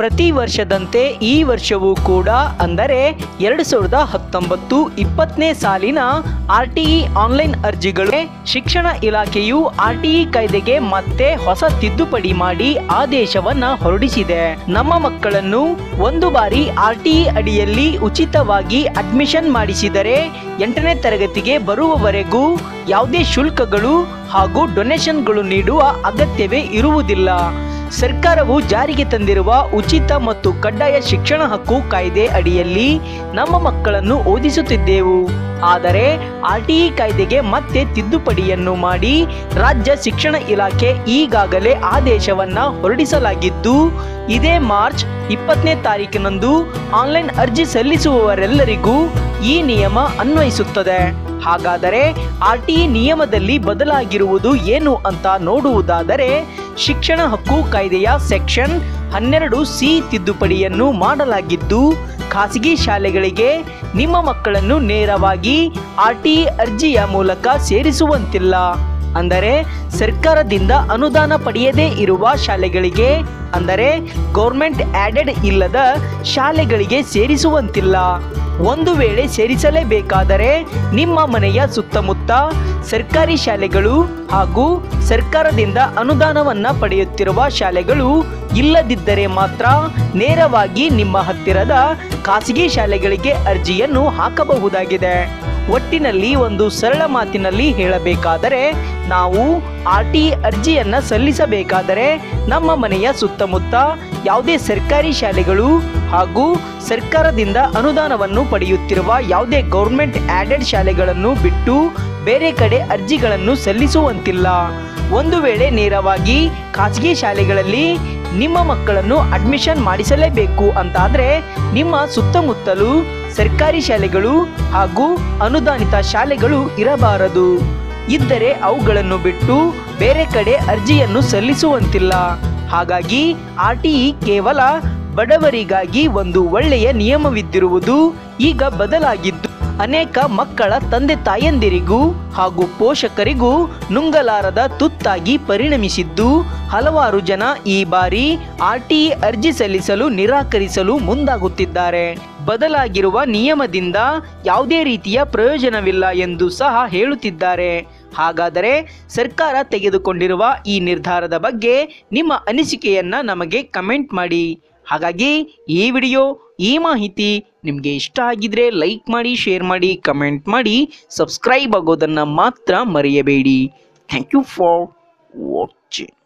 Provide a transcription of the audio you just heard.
ಪ್ರತಿ ವರ್ಷದಂತೆ ಈ ವರ್ಷವೂ ಕೂಡ ಅಂದರೆ ಎರಡು ಸಾವಿರದ ಹತ್ತೊಂಬತ್ತು ಇಪ್ಪತ್ತನೇ ಸಾಲಿನ ಆರ್ ಟಿ ಇ ಆನ್ಲೈನ್ ಅರ್ಜಿಗಳು ಶಿಕ್ಷಣ ಇಲಾಖೆಯು ಆರ್ ಟಿ ಇ ಕಾಯ್ದೆಗೆ ಮತ್ತೆ ಹೊಸ ತಿದ್ದುಪಡಿ ಮಾಡಿ ಆದೇಶವನ್ನ ಹೊರಡಿಸಿದೆ. ನಮ್ಮ ಮಕ್ಕಳನ್ನು ಒಂದು ಬಾರಿ ಆರ್ ಟಿ ಇ ಅಡಿಯಲ್ಲಿ ಉಚಿತವಾಗಿ ಅಡ್ಮಿಷನ್ ಮಾಡಿಸಿದರೆ ಎಂಟನೇ ತರಗತಿಗೆ ಬರುವವರೆಗೂ ಯಾವುದೇ ಶುಲ್ಕಗಳು ಹಾಗೂ ಡೊನೇಷನ್ಗಳು ನೀಡುವ ಅಗತ್ಯವೇ ಇರುವುದಿಲ್ಲ. ಸರ್ಕಾರವು ಜಾರಿಗೆ ತಂದಿರುವ ಉಚಿತ ಮತ್ತು ಕಡ್ಡಾಯ ಶಿಕ್ಷಣ ಹಕ್ಕು ಕಾಯ್ದೆ ಅಡಿಯಲ್ಲಿ ನಮ್ಮ ಮಕ್ಕಳನ್ನು ಓದಿಸುತ್ತಿದ್ದೆವು. ಆದರೆ ಆರ್ ಟಿ ಇ ಕಾಯ್ದೆಗೆ ಮತ್ತೆ ತಿದ್ದುಪಡಿಯನ್ನು ಮಾಡಿ ರಾಜ್ಯ ಶಿಕ್ಷಣ ಇಲಾಖೆ ಈಗಾಗಲೇ ಆದೇಶವನ್ನ ಹೊರಡಿಸಲಾಗಿದ್ದು, ಇದೇ ಮಾರ್ಚ್ ಇಪ್ಪತ್ತನೇ ತಾರೀಕಿನಂದು ಆನ್ಲೈನ್ ಅರ್ಜಿ ಸಲ್ಲಿಸುವವರೆಲ್ಲರಿಗೂ ಈ ನಿಯಮ ಅನ್ವಯಿಸುತ್ತದೆ. ಹಾಗಾದರೆ ಆರ್ ಟಿ ಇ ನಿಯಮದಲ್ಲಿ ಬದಲಾಗಿರುವುದು ಏನು ಅಂತ ನೋಡುವುದಾದರೆ ಶಿಕ್ಷಣ ಹಕ್ಕು ಕಾಯ್ದೆಯ ಸೆಕ್ಷನ್ ಹನ್ನೆರಡು ಸಿ ತಿದ್ದುಪಡಿಯನ್ನು ಮಾಡಲಾಗಿದ್ದು, ಖಾಸಗಿ ಶಾಲೆಗಳಿಗೆ ನಿಮ್ಮ ಮಕ್ಕಳನ್ನು ನೇರವಾಗಿ ಆರ್ ಟಿ ಅರ್ಜಿಯ ಮೂಲಕ ಸೇರಿಸುವಂತಿಲ್ಲ. ಅಂದರೆ ಸರ್ಕಾರದಿಂದ ಅನುದಾನ ಪಡೆಯದೇ ಇರುವ ಶಾಲೆಗಳಿಗೆ, ಅಂದರೆ ಗೌರ್ಮೆಂಟ್ ಆಡೆಡ್ ಇಲ್ಲದ ಶಾಲೆಗಳಿಗೆ ಸೇರಿಸುವಂತಿಲ್ಲ. ಒಂದು ವೇಳೆ ಸೇರಿಸಲೇಬೇಕಾದರೆ ನಿಮ್ಮ ಮನೆಯ ಸುತ್ತಮುತ್ತ ಸರ್ಕಾರಿ ಶಾಲೆಗಳು ಹಾಗೂ ಸರ್ಕಾರದಿಂದ ಅನುದಾನವನ್ನ ಪಡೆಯುತ್ತಿರುವ ಶಾಲೆಗಳು ಇಲ್ಲದಿದ್ದರೆ ಮಾತ್ರ ನೇರವಾಗಿ ನಿಮ್ಮ ಹತ್ತಿರದ ಖಾಸಗಿ ಶಾಲೆಗಳಿಗೆ ಅರ್ಜಿಯನ್ನು ಹಾಕಬಹುದಾಗಿದೆ. ಒಟ್ಟಿನಲ್ಲಿ ಒಂದು ಸರಳ ಮಾತಿನಲ್ಲಿ ಹೇಳಬೇಕಾದರೆ ನಾವು ಆರ್ ಟಿ ಅರ್ಜಿಯನ್ನು ಸಲ್ಲಿಸಬೇಕಾದರೆ ನಮ್ಮ ಮನೆಯ ಸುತ್ತಮುತ್ತ ಯಾವುದೇ ಸರ್ಕಾರಿ ಶಾಲೆಗಳು ಹಾಗೂ ಸರ್ಕಾರದಿಂದ ಅನುದಾನವನ್ನು ಪಡೆಯುತ್ತಿರುವ ಯಾವುದೇ ಗೌರ್ಮೆಂಟ್ ಆಡೆಡ್ ಶಾಲೆಗಳನ್ನು ಬಿಟ್ಟು ಬೇರೆ ಕಡೆ ಅರ್ಜಿಗಳನ್ನು ಸಲ್ಲಿಸುವಂತಿಲ್ಲ. ಒಂದು ವೇಳೆ ನೇರವಾಗಿ ಖಾಸಗಿ ಶಾಲೆಗಳಲ್ಲಿ ನಿಮ್ಮ ಮಕ್ಕಳನ್ನು ಅಡ್ಮಿಷನ್ ಮಾಡಿಸಲೇಬೇಕು ಅಂತಾದರೆ ನಿಮ್ಮ ಸುತ್ತಮುತ್ತಲು ಸರ್ಕಾರಿ ಶಾಲೆಗಳು ಹಾಗೂ ಅನುದಾನಿತ ಶಾಲೆಗಳು ಇರಬಾರದು. ಇದ್ದರೆ ಅವುಗಳನ್ನು ಬಿಟ್ಟು ಬೇರೆ ಕಡೆ ಅರ್ಜಿಯನ್ನು ಸಲ್ಲಿಸುವಂತಿಲ್ಲ. ಹಾಗಾಗಿ ಆರ್ ಟಿ ಇ ಕೇವಲ ಬಡವರಿಗಾಗಿ ಒಂದು ಒಳ್ಳೆಯ ನಿಯಮವಿದ್ದಿರುವುದು ಈಗ ಬದಲಾಗಿದ್ದು ಅನೇಕ ಮಕ್ಕಳ ತಂದೆ ತಾಯಂದಿರಿಗೂ ಹಾಗೂ ಪೋಷಕರಿಗೂ ನುಂಗಲಾರದ ತುತ್ತಾಗಿ ಪರಿಣಮಿಸಿದ್ದು, ಹಲವಾರು ಜನ ಈ ಬಾರಿ ಆರ್ ಟಿ ಅರ್ಜಿ ಸಲ್ಲಿಸಲು ನಿರಾಕರಿಸಲು ಮುಂದಾಗುತ್ತಿದ್ದಾರೆ. ಬದಲಾಗಿರುವ ನಿಯಮದಿಂದ ಯಾವುದೇ ರೀತಿಯ ಪ್ರಯೋಜನವಿಲ್ಲ ಎಂದು ಸಹ ಹೇಳುತ್ತಿದ್ದಾರೆ. ಹಾಗಾದರೆ ಸರ್ಕಾರ ತೆಗೆದುಕೊಂಡಿರುವ ಈ ನಿರ್ಧಾರದ ಬಗ್ಗೆ ನಿಮ್ಮ ಅನಿಸಿಕೆಯನ್ನ ನಮಗೆ ಕಮೆಂಟ್ ಮಾಡಿ. ಹಾಗಾಗಿ ಈ ವಿಡಿಯೋ, ಈ ಮಾಹಿತಿ ನಿಮಗೆ ಇಷ್ಟ ಆಗಿದ್ರೆ ಲೈಕ್ ಮಾಡಿ ಶೇರ್ ಮಾಡಿ ಕಮೆಂಟ್ ಮಾಡಿ ಸಬ್ಸ್ಕ್ರೈಬ್ ಆಗೋದನ್ನು ಮಾತ್ರ ಮರೆಯಬೇಡಿ. Thank you for watching